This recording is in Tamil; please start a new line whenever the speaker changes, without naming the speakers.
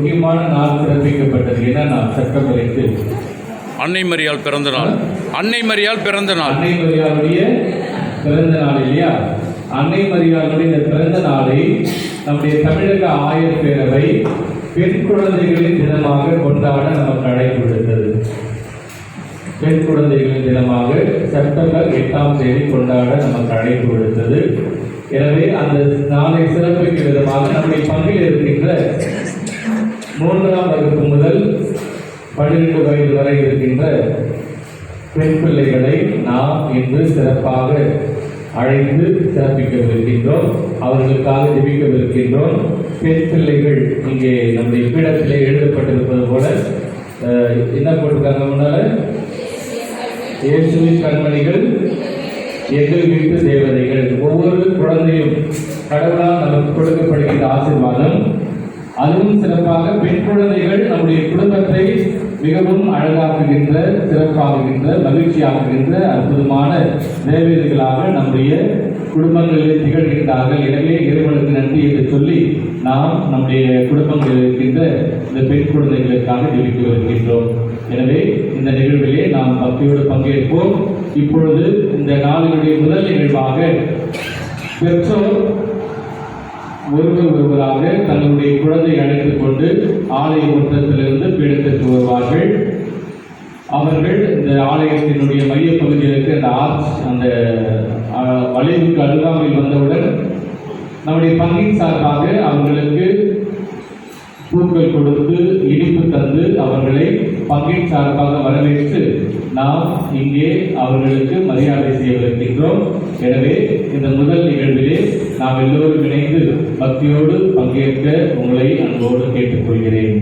முக்கியமான நாள் சிறப்பிக்கப்பட்டது என நாம் சட்டம் வரைத்து அன்னை மரியால் பிறந்த நாள். அன்னை மரியால் பிறந்த நாள்.
அன்னை மரியாளுடைய பிறந்த நாள் இல்லையா? அன்னை மரியாளுடைய இந்த பிறந்த நாளை நம்முடைய தமிழக ஆயர் பேரவை பெண் குழந்தைகளின் தினமாக கொண்டாட நமக்கு அழைப்பு விடுத்தது. பெண் குழந்தைகளின் தினமாக செப்டம்பர் எட்டாம் தேதி கொண்டாட நமக்கு அழைப்பு விடுத்தது. எனவே அந்த நாளை சிறப்பிக்கும் விதமாக நம்முடைய பங்கில் இருக்கின்ற மூன்றாம் வகுப்பு முதல் பன்னிரண்டு வயது வரை இருக்கின்ற பெண் பிள்ளைகளை நாம் இன்று சிறப்பாக அழைத்து சிறப்பிக்கவிருக்கின்றோம் அவர்களுக்காக ஜெபிக்கவிருக்கின்றோம் பெண் பிள்ளைகள் இங்கே நம்முடைய பீடத்திலே எழுதப்பட்டிருப்பது போல என்ன போட்டிருக்காங்க முன்னால? இயேசுவின் கண்மணிகள் எங்கள் வீட்டு தேவதைகள். ஒவ்வொரு குழந்தையும் கடவுளால் நமக்கு கொடுக்கப்படுகின்ற ஆசீர்வாதம் அதுவும் சிறப்பாக பெண் குழந்தைகள் நம்முடைய குடும்பத்தை மிகவும் அழகாக்குகின்ற சிறப்பாகுகின்ற மகிழ்ச்சியாக்குகின்ற அற்புதமான தேவதைகளாக நம்முடைய குடும்பங்களில் திகழ்கின்றார்கள். எனவே இறைவனுக்கு நன்றி என்று சொல்லி நாம் நம்முடைய குடும்பங்களில் இருக்கின்ற இந்த பெண் குழந்தைகளுக்காக ஜெபிக்க வருகின்றோம். எனவே இந்த நிகழ்விலே நாம் பக்தியோடு பங்கேற்போம். இப்பொழுது இந்த நாளினுடைய முதல் நிகழ்வாக பெற்றோர் ஒருவர் ஒருவராக தங்கள் குழந்தை அழைத்துக் கொண்டு ஆலய முற்றத்திலிருந்து பீடத்திற்கு வருவார்கள். அவர்கள் இந்த ஆலயத்தினுடைய மையப்பகுதியில் இருக்க அந்த ஆர்ச் அந்த வளைவுக்கு அருகாமையில் வந்தவுடன் நம்முடைய பங்கின் சார்பாக அவர்களுக்கு பூக்கள் கொடுத்து தந்து அவர்களை பங்கின் சார்பாக வரவேற்று நாம் இங்கே அவர்களுக்கு மரியாதை செய்யவிருக்கின்றோம் எனவே இந்த முதல் நிகழ்விலே நாம் எல்லோரும் இணைந்து பக்தியோடு பங்கேற்க உங்களை அன்போடு கேட்டுக்கொள்கிறேன்.